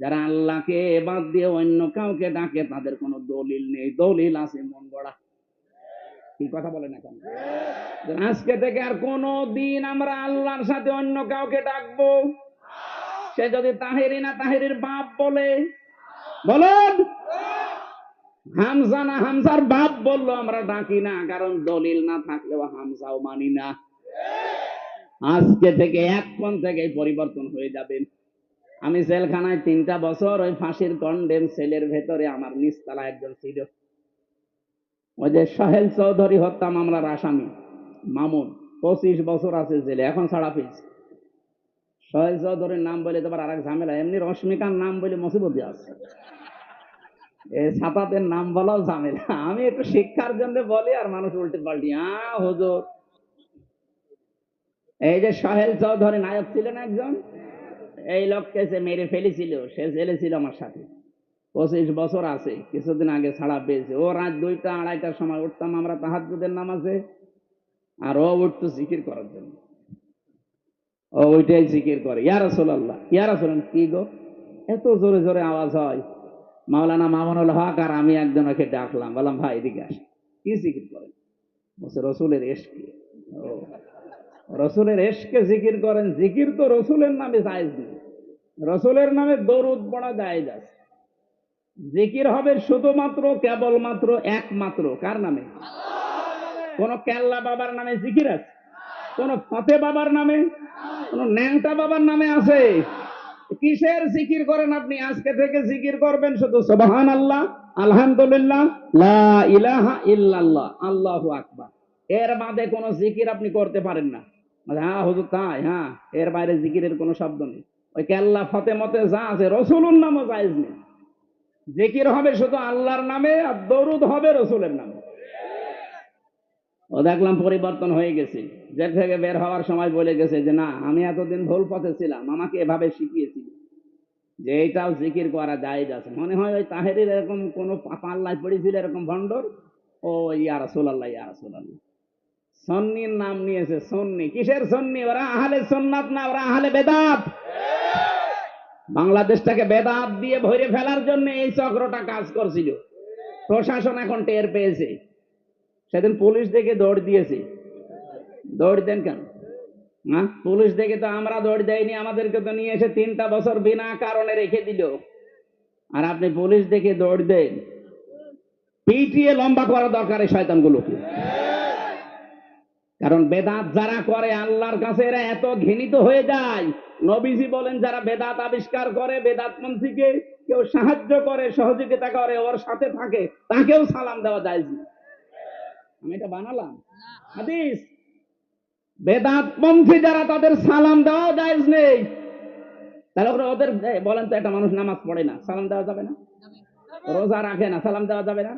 যারা আল্লাহকে বাদ দিয়ে অন্য কাউকে ডাকে, তাদের কোনো দলিল নেই। দলিল আছে মন গড়া। কথা বলে না কেন আজকে থেকে আর দিন আমরা আল্লাহর সাথে অন্য কাউকে ডাকবো, সে যদি তাহেরি না তাহেরির বাপ বলে বলুন না বাপ বলল, আমরা ডাকি না, কারণ দলিল না থাকলেও হামজাও মানি না। আজকে থেকে এখন থেকে পরিবর্তন হয়ে যাবে। আমি জেলখানায় তিনটা বছর ওই ফাঁসির কন্ডেম সেলের ভেতরে আমার নিচতলা একজন ছিল। ওই যে সোহেল চৌধুরী হত্যা মামলার আসামি, মামুন, পঁচিশ বছর আছে জেলে, এখন ছাড়া পেয়েছে। সোহেল চৌধুরীর নাম বলে তোমার আর এক ঝামেলা, এমনি রশ্মিকার নাম বলে মুসিবতি আছে। এই ছাতাতের নাম বলাও ঝামেলা। আমি একটু শিক্ষার জন্য বলি আর মানুষ উল্টে পাল্টি আ হুজুর। এই যে সোহেল চৌধুরী নায়ক ছিলেন একজন এই লোককে সে মেরে ফেলেছিল, সে জেলে ছিল আমার সাথে। পঁচিশ বছর আছে, কিছুদিন আগে ছাড়া পেয়েছে। ও রাত দুইটা, আড়াইটার সময় উঠতাম আমরা তাহাজুদের নামাজে, আর ও উঠতো জিকির করার জন্য। ও ওইটাই জিকির করে। ইয়া রাসূলুল্লাহ ইয়া রাসূলুল্লাহ, কি গো? এত জোরে জোরে আওয়াজ হয়। মাওলানা মামুনুল হক আর আমি একজন ওকে ডাকলাম, বললাম, ভাই, এদিকে আস। কি জিকির করেন বলছে, রসুলের এশকে ও রসুলের এশকে জিকির করেন, জিকির তো রসুলের নামে জায়েজ নেই। রসুলের নামে দরুদ পড়া জায়েজ আছে। জিকির হবে শুধুমাত্র, কেবলমাত্র একমাত্র, কার নামে? কোন কেল্লা বাবার নামে জিকির আছে? কোন ফতে বাবার নামে? কোন ন্যাংটা বাবার নামে আছে? কিসের জিকির করেন আপনি? আজকে থেকে জিকির করবেন শুধু সুবহান আল্লাহ আলহামদুলিল্লাহ, লা ইলাহা ইল্লাল্লাহ, আল্লাহু আকবার। এর বাদে কোন জিকির আপনি করতে পারেন না। বলে, হ্যাঁ হুজুর তাই হ্যাঁ এর বাইরে জিকিরের কোনো শব্দ নেই। ওই কেল্লা ফতে মতে যা আছে রসুলুর নামও জায়েজ নেই। জিকির হবে শুধু আল্লাহর নামে আর দরুদ হবে রসুলের নামে। ও দেখলাম পরিবর্তন হয়ে গেছে। জেল থেকে বের হওয়ার সময় বলে গেছে যে না আমি এতদিন ভুল পথে ছিলাম আমাকে এভাবে শিখিয়েছিল যে এইটাও জিকির করা যায় আছে। মনে হয় ওই তাহেরির এরকম কোনো পাল্লায় পড়েছিল এরকম ভণ্ডর? ও ইয়া রাসূলুল্লাহ ইয়া রাসূলুল্লাহ। সন্নির নাম নিয়েছে সন্নি। কিসের সন্নি? ওরা আহলে সন্নাত না ওরা আহলে বেদাত? বাংলাদেশটাকে বেদাত দিয়ে ভরে ফেলার জন্য এই চক্রটা কাজ করছিল। প্রশাসন এখন টের পেয়েছে। সেদিন পুলিশ দেখে দৌড় দিয়েছে। দৌড় দেন কেন? না পুলিশ দেখে তো আমরা দৌড় দেয়নি, আমাদেরকে তো নিয়ে এসে তিনটা বছর বিনা কারণে রেখে দিল। আর আপনি পুলিশ দেখে দৌড় দেন। পিটিয়ে লম্বা করা দরকার এই শয়তানগুলোকে। কারণ বেদাত যারা করে আল্লাহর কাছে এরা এত ঘৃণিত হয়ে যায়। নবীজি বলেন যারা বেদাত আবিষ্কার করে বেদাতপন্থীকে কেউ সাহায্য করে সহযোগিতা করে ওর সাথে থাকে তাকেও সালাম দেওয়া যায় না। আমি এটা বানালাম? হাদিস। বেদাতপন্থী যারা তাদের সালাম দেওয়া জায়েজ নেই তাহলে ওরা ওদের বলেন তো একটা মানুষ নামাজ পড়ে না সালাম দেওয়া যাবে না? রোজা রাখে না সালাম দেওয়া যাবে না?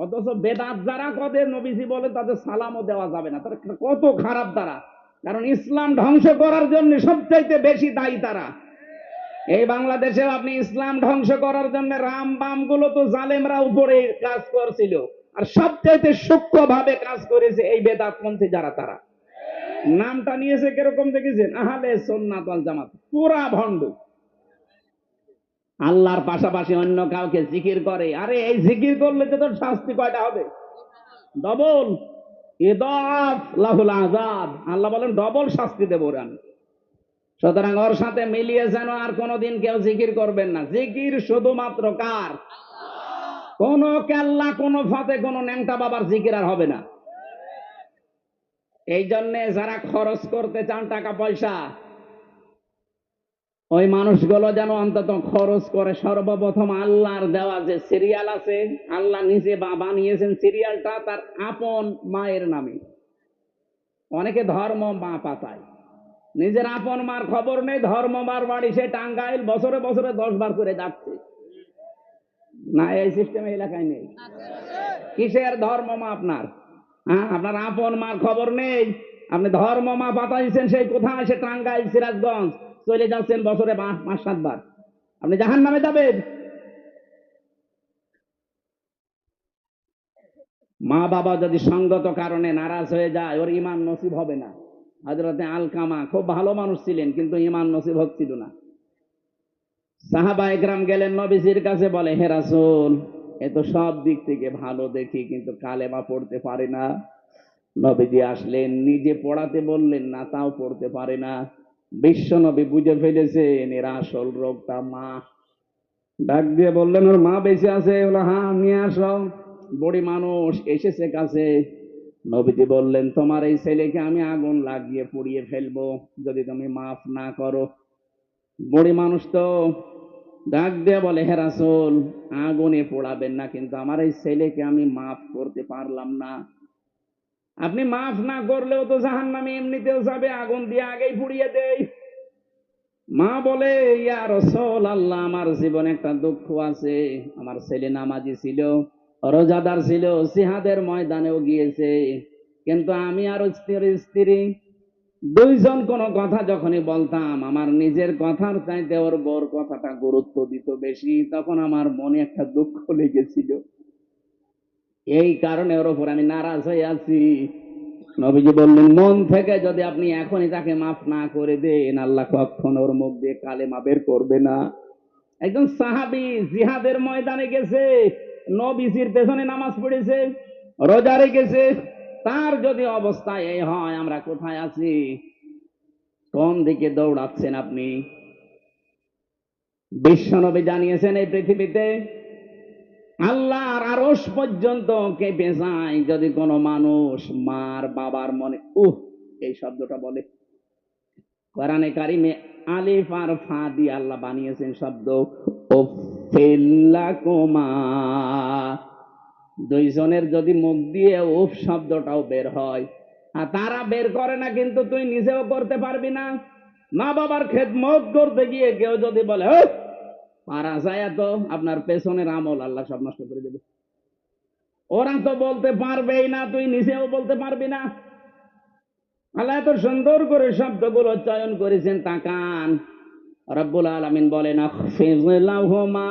অথচ বেদাত যারা কদের নবীজি বলে তাদের সালামও দেওয়া যাবে না। তারা কত খারাপ তারা। কারণ ইসলাম ধ্বংস করার জন্য সবচাইতে বেশি দায়ী তারা। এই বাংলাদেশে আপনি ইসলাম ধ্বংস করার জন্য রাম বামগুলো তো জালেমরা উপরে কাজ করছিল। আর সবচাইতে সূক্ষ্ম ভাবে কাজ করেছে এই বেদাতপন্থী যারা তারা। নামটা নিয়েছে কীরকম দেখেছেন? আহলে সোননাথ জামাত। পুরা ভণ্ড। আল্লাহর পাশাপাশি অন্য কাউকে জিকির করে। আরে, এই জিকির করলে তো তোর শাস্তি কয়টা হবে? ডবল। লাহুল আল্লাহ বলেন, ডবল শাস্তি দেবো ওরে সুতরাং ওর সাথে মিলিয়ে যেন আর কোনোদিন কেউ জিকির করবেন না। জিকির শুধুমাত্র কার? কোন কেল্লা, কোন ফাতে, কোন ন্যাংটা বাবার জিকির আর হবে না। এই জন্যে যারা খরচ করতে চান টাকা পয়সা ওই মানুষগুলো যেন অন্তত খরচ করে সর্বপ্রথম আল্লাহর দেওয়া যে সিরিয়াল আছে, আল্লাহ নিজে বা- বানিয়েছেন সিরিয়ালটা তার আপন মায়ের নামে। অনেকে ধর্ম মা পাতায়। নিজের আপন মার খবর নেই, ধর্ম মার বাড়ি সে টাঙ্গাইল বছরে বছরে দশ বার করে যাচ্ছে। না, এই সিস্টেম এলাকায় নেই। কিসের ধর্ম মা আপনার? হ্যাঁ আপনার আপন মার খবর নেই। আপনি ধর্ম মা পাতাইছেন সেই কোথায়? সে টাঙ্গাইল, সিরাজগঞ্জ। চলে যাচ্ছেন বছরে পাঁচ সাতবার আপনি জাহান নামে যাবেন। মা বাবা যদি সঙ্গত কারণে নারাজ হয়ে যায়, ওর ইমান নসিব হবে না। হজরতে আলকামা খুব ভালো মানুষ ছিলেন, কিন্তু ইমান নসিব হচ্ছিল না। সাহাবা একরাম গেলেন, নবীজির কাছে বলে, হে রাসূল, এ তো সব দিক থেকে ভালো দেখি, কিন্তু কালেমা পড়তে পারে না। নবীজি আসলেন, নিজে পড়াতে বললেন, না, তাও পড়তে পারে না। বিশ্ব নবী বুঝে ফেলেছেন এর আসল রোগটা মা। ডাক দিয়ে বললেন, ওর মা বেঁচে আছে? বলে হ্যাঁ নিয়ে আসো। বড়ি মানুষ এসেছে কাছে। নবীজি বললেন, তোমার এই ছেলেকে আমি আগুন লাগিয়ে পুড়িয়ে ফেলব, যদি তুমি মাফ না করো। বড়ি মানুষ তো ডাক দিয়ে বলে, হে রাসূল, আগুনে পোড়াবেন না, কিন্তু আমার এই ছেলেকে আমি মাফ করতে পারলাম না। আপনি মাফ না করলেও তো জাহান্নামে এমনিতেও যাবে, আগুন দিয়ে আগেই পুড়িয়ে দেয় মা বলে, ইয়া রসল আল্লাহ আমার জীবনে একটা দুঃখ আছে। আমার ছেলে নামাজি ছিল, রোজাদার ছিল সিহাদের ময়দানেও গিয়েছে। কিন্তু আমি আর স্ত্রীর স্ত্রী, দুইজন কোনো কথা যখনই বলতাম, আমার নিজের কথার চাইতে ওর বোর কথাটা গুরুত্ব দিত বেশি, তখন আমার মনে একটা দুঃখ লেগেছিল। এই কারণে ওর ওপর আমি নারাজ হয়ে আছি। নবীজি বললেন, মন থেকে যদি আপনি এখনই তাকে মাফ না করে দেন, আল্লাহ কখন ওর মুখ দিয়ে কালেমা বের করবে না। একজন সাহাবি জিহাদের ময়দানে গেছে, নবীজির পেছনে নামাজ পড়েছে, রোজা রেখেছে। তার যদি অবস্থা এই হয়, আমরা কোথায় আছি? কোন দিকে দৌড়াচ্ছেন আপনি? বিশ্বনবী জানিয়েছেন এই পৃথিবীতে আল্লাহর আরস পর্যন্ত কেঁপে যায় যদি কোনো মানুষ মার বাবার মনে, উহ, এই শব্দটা বলে। কোরআনে কারিমে আলিফ আর ফা দিয়ে আল্লাহ বানিয়েছেন শব্দ ও কোমা দুইজনের যদি মুখ দিয়ে উফ শব্দটাও বের হয়, আর তারা বের করে না কিন্তু তুই নিজেও করতে পারবি না। মা বাবার খেদমত করতে গিয়ে কেউ যদি বলে "হেই, পারা যায় তো আপনার পেছনের আমল আল্লাহ সব নষ্ট করে দেবে। ওরা তো বলতে পারবেই না তুই নিজেও বলতে পারবি না। আল্লাহ এত সুন্দর করে শব্দগুলো চয়ন করেছেন তাকান। রব্বুল আলামিন বলেন লাহুমা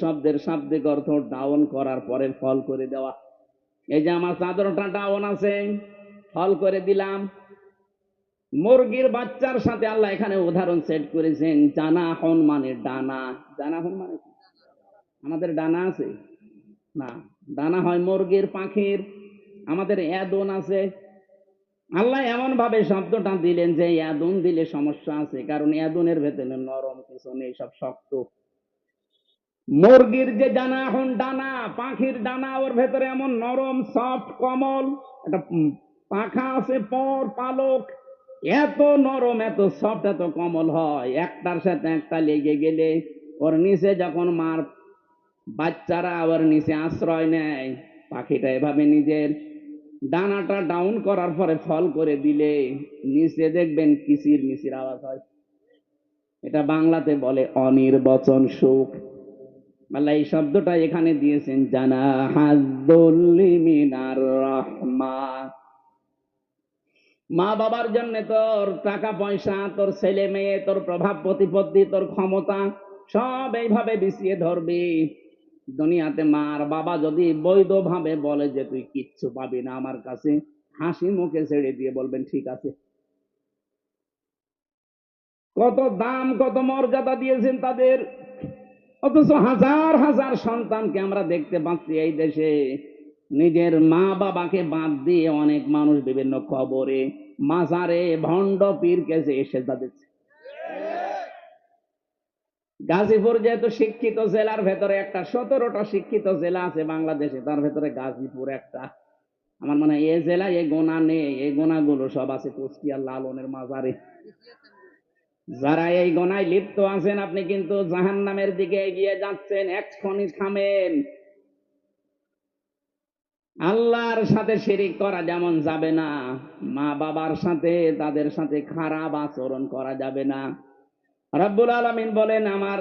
শব্দের শাব্দিক অর্থ ডাউন করার পরে ফল করে দেওয়া। এই যে আমার চাদরটা ডাউন আছে ফল করে দিলাম। মুরগির বাচ্চার সাথে আল্লাহ এখানে উদাহরণ সেট করেছেন, জানা হন মানে ডানা। জানাহন মানে আমাদের ডানা আছে? না, ডানা হয় মুরগির পাখির। আমাদের এদন আছে। আল্লাহ এমন ভাবে শব্দটা দিলেন যে এদন দিলে সমস্যা আছে, কারণ এদনের ভেতরে নরম কিছু নেই, সব শক্ত। মুরগির যে ডানা, এখন ডানা, পাখির ডানা, ওর ভেতরে এমন নরম সফট কমল, একটা পাখা আছে, পর, পালক, এত নরম, এত সফট এত কমল হয়। একটার সাথে একটা লেগে গেলে ওর নিচে যখন মার বাচ্চারা ওর নিচে আশ্রয় নেয়, পাখিটা এভাবে নিজের ডানাটা ডাউন করার পরে ফল করে দিলে নিচে দেখবেন কিসির মিসির আওয়াজ হয়। এটা বাংলাতে বলে অনির্বচন সুখ। আল্লাহ এই শব্দটা এখানে দিয়েছেন জানা মিনার রহমা। মা বাবার জন্য তোর টাকা পয়সা, তোর ছেলে মেয়ে, তোর প্রভাব প্রতিপত্তি, তোর ক্ষমতা, সব এইভাবে বিছিয়ে ধরবি। দুনিয়াতে মার বাবা যদি বৈধভাবে বলে যে তুই কিচ্ছু পাবি না আমার কাছে, হাসি মুখে ছেড়ে দিয়ে বলবেন, ঠিক আছে। কত দাম, কত মর্যাদা দিয়েছেন তাদের। অথচ হাজার হাজার সন্তানকে আমরা দেখতে পাচ্ছি এই দেশে। নিজের মা বাবাকে বাদ দিয়ে অনেক মানুষ বিভিন্ন কবরে, মাজারে, ভণ্ড পীর কেসে এসে যাচ্ছে গাজীপুর যেহেতু শিক্ষিত জেলার ভেতরে একটা, সতেরোটা শিক্ষিত জেলা আছে বাংলাদেশে, তার ভেতরে গাজীপুর একটা। আমার মনে হয় এই জেলায় এই গোনা নেই এই গোনাগুলো সব আছে কুষ্টিয়া লালনের মাজারে। যারা এই গোনায় লিপ্ত আছেন, আপনি কিন্তু জাহান নামের দিকে এগিয়ে যাচ্ছেন এক্ষণি থামেন আল্লাহর সাথে শিরিক করা যেমন যাবে না, মা বাবার সাথে, তাদের সাথে খারাপ আচরণ করা যাবে না। রব্বুল আলমিন বলেন, আমার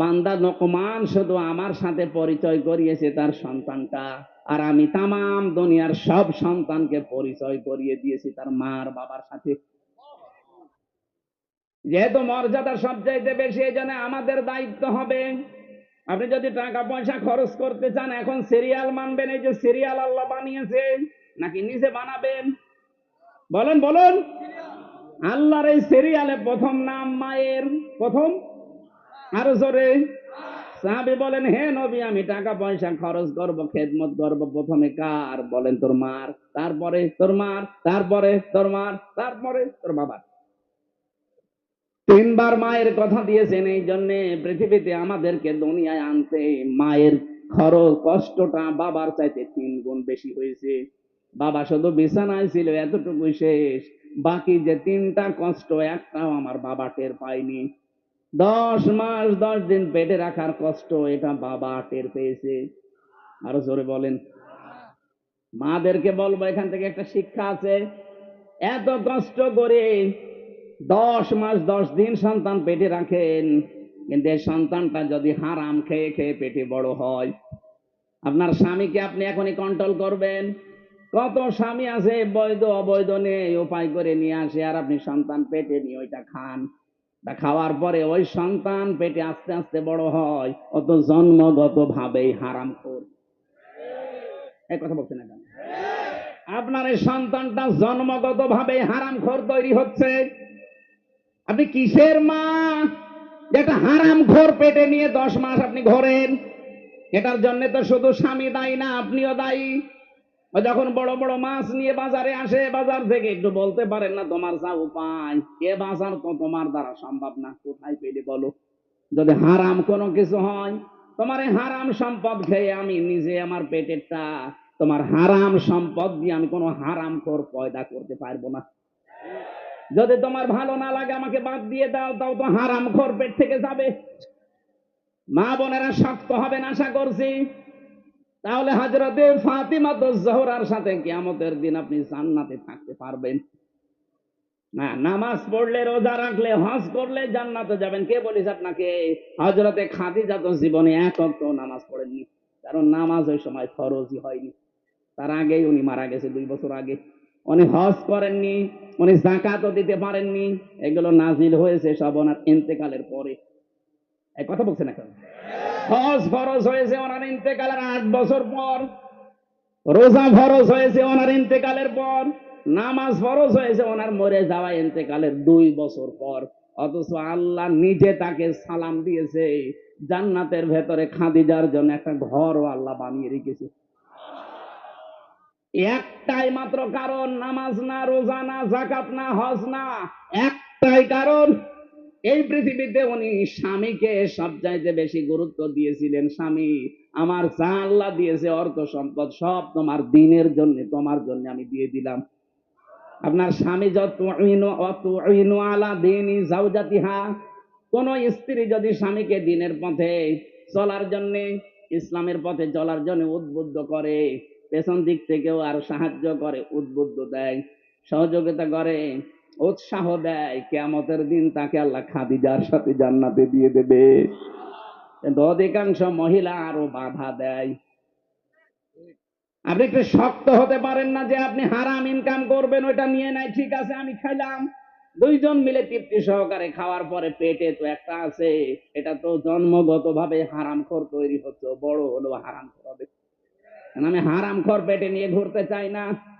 বান্দা নকমান শুধু আমার সাথে পরিচয় করিয়েছে তার সন্তানটা, আর আমি তামাম দুনিয়ার সব সন্তানকে পরিচয় করিয়ে দিয়েছি তার মার বাবার সাথে। যেহেতু মর্যাদা সবচাইতে বেশি, এই জন্য আমাদের দায়িত্ব হবে। আপনি যদি টাকা পয়সা খরচ করতে চান, এখন সিরিয়াল মানবেন, এই যে সিরিয়াল আল্লাহ বানিয়েছে, নাকি নিজে বানাবেন? বলেন, বলুন। আল্লাহর এই সিরিয়ালে প্রথম নাম মায়ের, প্রথম? আরও জোরে। সাহাবি বলেন, হে নবী, আমি টাকা পয়সা খরচ করব, খেদমত করব, প্রথমে কার? বলেন, তোর মার, তারপরে তোর মার, তারপরে তোর মার, তারপরে তোর বাবার। তিনবার মায়ের কথা দিয়েছেন, এই জন্যে পৃথিবীতে আমাদেরকে দুনিয়ায় আনতে মায়ের খরচ কষ্টটা বাবার চাইতে তিন গুণ বেশি হয়েছে। বাবা শুধু বিছানায় ছিল এতটুকু শেষ। বাকি যে তিনটা কষ্ট, একটাও আমার বাবা টের পায়নি। দশ মাস, দশ দিন পেটে রাখার কষ্ট, এটা বাবা টের পেয়েছে। আরও জোরে বলেন। মাদেরকে বলব, এখান থেকে একটা শিক্ষা আছে। এত কষ্ট করে দশ মাস, দশ দিন সন্তান পেটে রাখেন। কিন্তু এই সন্তানটা যদি হারাম খেয়ে খেয়ে পেটে বড় হয়, আপনার স্বামীকে আপনি এখনই কন্ট্রোল করবেন। কত স্বামী আছে, বৈধ, অবৈধ নেই, উপায় করে নিয়ে আসে, আর আপনি সন্তান পেটে নিয়ে ওইটা খান। তা খাওয়ার পরে ওই সন্তান পেটে আস্তে আস্তে বড় হয়, অত জন্মগত ভাবেই হারাম কর এই কথা বলছেন আপনার এই সন্তানটা জন্মগত ভাবে হারাম খোর তৈরি হচ্ছে। আপনি কিসের মা? যেটা হারাম ঘোর পেটে নিয়ে দশ মাস আপনি ঘোরেন, এটার জন্য তো শুধু স্বামী দায়ী না, আপনিও দায়ী। যখন বড় বড় মাছ নিয়ে বাজারে আসে, বাজার থেকে একটু বলতে পারেন না তোমার যা উপায়, এ বাজার তো তোমার দ্বারা সম্ভব না, কোথায় পেলে বলো? যদি হারাম কোনো কিছু হয়, তোমার হারাম সম্পদ খেয়ে আমি নিজে আমার পেটেরটা, তোমার হারাম সম্পদ দিয়ে আমি কোনো হারাম কর পয়দা করতে পারব না। যদি তোমার ভালো না লাগে, আমাকে বাদ দিয়ে দাও, তাও তো হারাম খোর পেট থেকে যাবে। মা বোনেরা শক্ত হবেন, আশা করছি। তাহলে হজরতে ফাতিমা তো জহরার সাথে কিয়ামতের দিন আপনি জান্নাতে থাকতে পারবেন। না, নামাজ পড়লে, রোজা রাখলে, হজ করলে জান্নাতে যাবেন। কে বলিস আপনাকে? হজরতে খাদিজা তো জীবনে এক অক্ট নামাজ পড়েননি। কারণ নামাজ ওই সময় ফরজই হয়নি। তার আগেই উনি মারা গেছে দুই বছর আগে। উনি হজ করেননি, উনি জাকাতও দিতে পারেননি। এগুলো নাজিল হয়েছে সব ওনার ইন্তেকালের পরে। এই কথা বলছেন এখন? হজ ফরজ হয়েছে ওনার ইন্তেকালের আট বছর পর। রোজা ফরজ হয়েছে ওনার ইন্তেকালের পর। নামাজ ফরজ হয়েছে ওনার মরে যাওয়া ইন্তেকালের দুই বছর পর। অথচ আল্লাহ নিজে তাকে সালাম দিয়েছে, জান্নাতের ভেতরে খাদিজার জন্য একটা ঘরও আল্লাহ বানিয়ে রেখেছে। একটাই মাত্র কারণ, নামাজ না, রোজা না জাকাত না, হজ না। একটাই কারণ, এই পৃথিবীতে উনি স্বামীকে সবচাইতে বেশি গুরুত্ব দিয়েছিলেন স্বামী। আমার যা আল্লাহ দিয়েছে, অর্থ সম্পদ, সব তোমার দিনের জন্য, তোমার জন্য আমি দিয়ে দিলাম। আপনার স্বামী যত আলা দিনই জাউজাতিহা কোন স্ত্রী যদি স্বামীকে দিনের পথে চলার জন্য, ইসলামের পথে চলার জন্য উদ্বুদ্ধ করে পেছন দিক থেকেও আর সাহায্য করে, উদ্বুদ্ধ দেয়, সহযোগিতা করে, উৎসাহ দেয়। কেয়ামতের দিন তাকে আল্লাহ খাদিজার সাথে জান্নাতে দিয়ে দেবে। কিন্তু অধিকাংশ মহিলা আরও বাধা দেয়। আপনি একটু শক্ত হতে পারেন না যে আপনি হারাম ইনকাম করবেন, ওইটা নিয়ে নাই, ঠিক আছে, আমি খাইলাম। দুইজন মিলে তৃপ্তি সহকারে খাওয়ার পরে পেটে তো একটা আছে, এটা তো জন্মগত ভাবে হারাম খর তৈরি হচ্ছে, বড় হলো হারাম খর হবে। আমি হারাম খর পেটে নিয়ে ঘুরতে চাই না?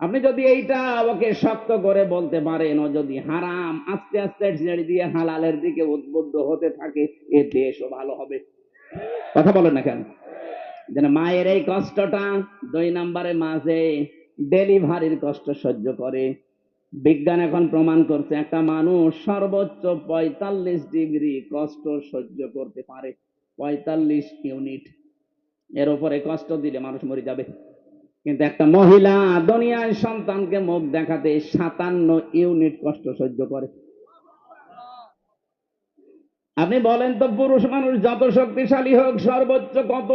আপনি যদি এইটা আমাকে শক্ত করে বলতে পারেন, ও যদি হারাম, আস্তে আস্তে ছেড়ে দিয়ে হালালের দিকে উদ্বুদ্ধ হতে থাকে, এ দেশও ভালো হবে। কথা বলেন না কেন? যেন মায়ের এই কষ্টটা দুই নম্বরে মাঝে ডেলিভারির কষ্ট সহ্য করে। বিজ্ঞান এখন প্রমাণ করছে, একটা মানুষ সর্বোচ্চ পঁয়তাল্লিশ ডিগ্রি কষ্ট সহ্য করতে পারে। পঁয়তাল্লিশ ইউনিট এর উপরে কষ্ট দিলে মানুষ মরে যাবে। কিন্তু একটা মহিলা দুনিয়ায় সন্তানকে মুখ দেখাতে সাতান্ন ইউনিট কষ্ট সহ্য করে। আপনি বলেন তো, পুরুষ মানুষ যত শক্তিশালী হোক, সর্বোচ্চ কত?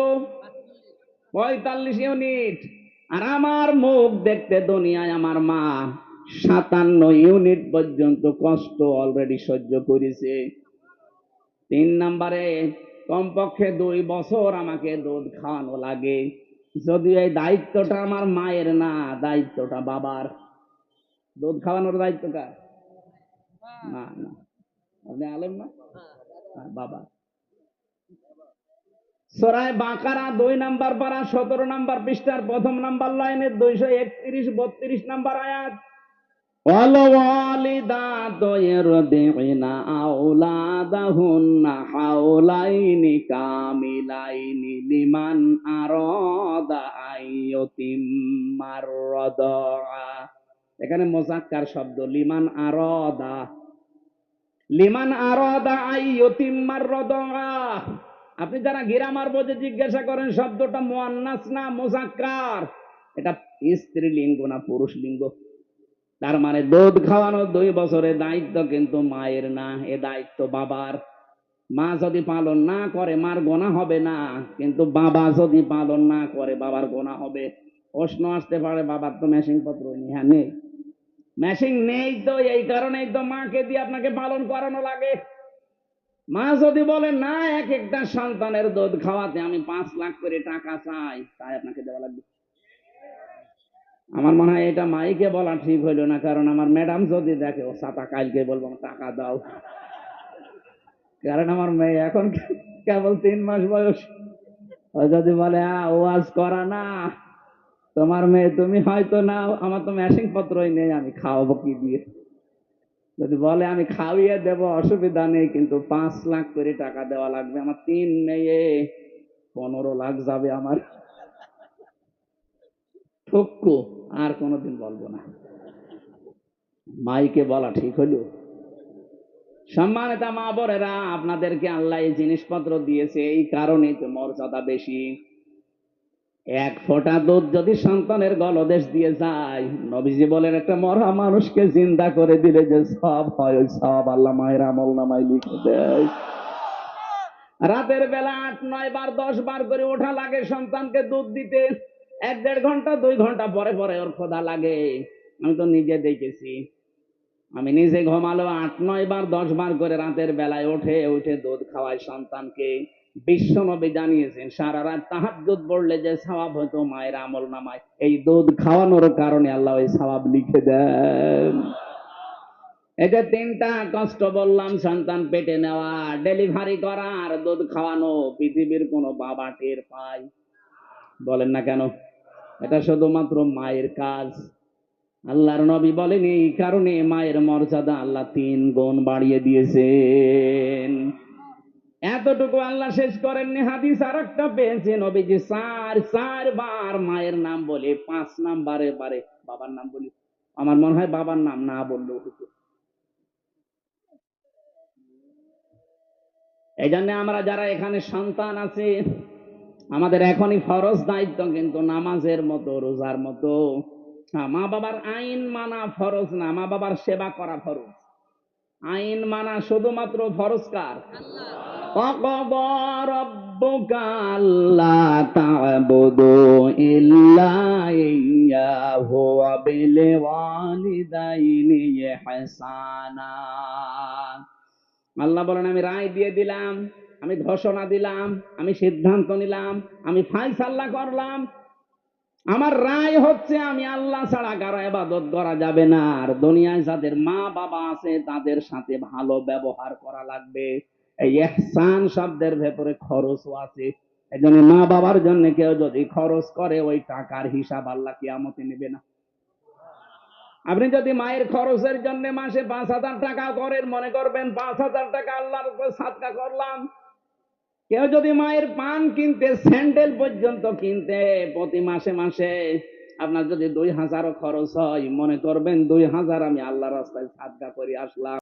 পঁয়তাল্লিশ ইউনিট। আর আমার মুখ দেখতে দুনিয়ায় আমার মা সাতান্ন ইউনিট পর্যন্ত কষ্ট অলরেডি সহ্য করেছে। তিন নম্বরে কমপক্ষে দুই বছর আমাকে দুধ খাওয়ানো লাগে। যদি এই দায়িত্বটা আমার মায়ের না দায়িত্বটা বাবার। দুধ খাওয়ানোর দায়িত্বটা? না না। আপনি আলেম না? হ্যাঁ, বাবা? সরাই বাঁকারা দুই নাম্বার পারা সতেরো নাম্বার পৃষ্ঠার প্রথম নাম্বার লাইনে দুইশো একত্রিশ বত্রিশ নাম্বার আয়াত। والوالدات يرضعن أولادهن حولين كاملين لمن أراد أن يتم الرضاعة এখানে মোজাক্কার শব্দ লিমান আরদা লিমান আরদা আইয়তিম্মার রদা আপনি যারা গিরামার বোঝে জিজ্ঞাসা করেন শব্দটা মুয়ান্নাস না মোজাক্কার এটা স্ত্রীলিঙ্গ না পুরুষ লিঙ্গ তার মানে দুধ খাওয়ানো দুই বছরের দায়িত্ব কিন্তু মায়ের না, এ দায়িত্ব বাবার। মা যদি পালন না করে, মার গোনা হবে না। কিন্তু বাবা যদি পালন না করে, বাবার গোনা হবে। প্রশ্ন আসতে পারে, বাবার তো মেশিন পত্র নেই হ্যাঁ নেই। মেশিন নেই তো, এই কারণেই তো মাকে দিয়ে আপনাকে পালন করানো লাগে। মা যদি বলে, না, এক একটা সন্তানের দুধ খাওয়াতে আমি পাঁচ লাখ করে টাকা চাই, তাই আপনাকে দেওয়া লাগবে। আমার মনে হয় এটা মাইকে বলা ঠিক হইল না কারণ আমার ম্যাডাম যদি দেখে ও সাতা কালকে বলব টাকা দাও। কারণ আমার মেয়ে এখন কেবল তিন মাস বয়স। ও যদি বলে "আ, ওয়াজ করা না তোমার মেয়ে তুমি হয়তো না আমার তো মেশিন পত্রই নেই আমি খাওয়াবো কি দিয়ে? যদি বলে আমি খাওয়িয়ে দেব অসুবিধা নেই কিন্তু পাঁচ লাখ করে টাকা দেওয়া লাগবে আমার তিন মেয়ে পনেরো লাখ যাবে আমার। ঠক্কু আর কোনোদিন বলব না। মাইকে বলা ঠিক হলো। সম্মানিত মা বোনেরা, আপনাদেরকে আল্লাহ এই জিনিসপত্র দিয়েছে, এই কারণে তো মর্যাদা বেশি। এক ফোঁটা দুধ যদি সন্তানের গলদেশ দিয়ে যায়, নবীজি বলেন, একটা মরা মানুষকে চিন্তা করে দিলে যে সব হয়, ওই সব আল্লাহ মায়ের আমল নামায় লিখে দেয়। রাতের বেলা আট, নয় বার, দশ বার করে ওঠা লাগে সন্তানকে দুধ দিতে। এক দেড় ঘণ্টা, দুই ঘণ্টা পরে পরে ওর খোদা লাগে। আমি তো নিজে দেখেছি। আমি নিজে ঘুমালো আট, নয় বার, দশ বার করে রাতের বেলায় ওঠে উঠে দুধ খাওয়ায় সন্তানকে। বিশ্ব নবী জানিয়েছেন, সারা রাত তাহার দুধ পড়লে যে সওয়াব হতো, মায়ের আমল নামায়। এই দুধ খাওয়ানোর কারণে আল্লাহ ওই সওয়াব লিখে দেন। এই যে তিনটা কষ্ট বললাম, সন্তান পেটে নেওয়া, ডেলিভারি করা আর দুধ খাওয়ানো, পৃথিবীর কোনো বাবা টের পায়। বলেন না কেন? এটা শুধুমাত্র মায়ের কাজ। আল্লাহর নবী বলেন, এই কারণে মায়ের মর্যাদা আল্লাহ তিন গুণ বাড়িয়ে দিয়েছেন। এতটুকু আল্লাহ শেষ করেননি, হাদিস আর একটা পেয়েছে নবীজি, চার, চারবার মায়ের নাম বলে, পাঁচ নাম বারে বারে, বাবার নাম বলি। আমার মনে হয় বাবার নাম না বললেও হতো। এই জন্য আমরা যারা এখানে সন্তান আছে আমাদের এখনই ফরজ দায়িত্ব, কিন্তু নামাজের মতো, রোজার মতো। হ্যাঁ, মা বাবার আইন মানা ফরজ না, মা বাবার সেবা করা ফরজ। আইন মানা শুধুমাত্র ফরজকার আল্লাহ বলেন, আমি রায় দিয়ে দিলাম। আমি ঘোষণা দিলাম, আমি সিদ্ধান্ত নিলাম, আমি ফাইসাল্লা করলাম। আমার রায় হচ্ছে আমি আল্লাহ ছাড়া কারও এবাদত করা যাবে না। আর দুনিয়ায় যাদের মা বাবা আছে, তাদের সাথে ভালো ব্যবহার করা লাগবে। এই এহসান শব্দের ভেতরে খরচও আছে। এই মা বাবার জন্য কেউ যদি খরচ করে, ওই টাকার হিসাব আল্লাহ কিয়ামতে নেবে না। আপনি যদি মায়ের খরচের জন্য মাসে পাঁচ হাজার টাকা করেন, মনে করবেন পাঁচ হাজার টাকা আল্লাহর উপর সাদকা করলাম। কেউ যদি মায়ের পান কিনতে স্যান্ডেল পর্যন্ত কিনতে প্রতি মাসে মাসে আপনার যদি দুই হাজারও খরচ হয়, মনে করবেন দুই হাজার আমি আল্লাহ রাস্তায় সাদকা করে আসলাম।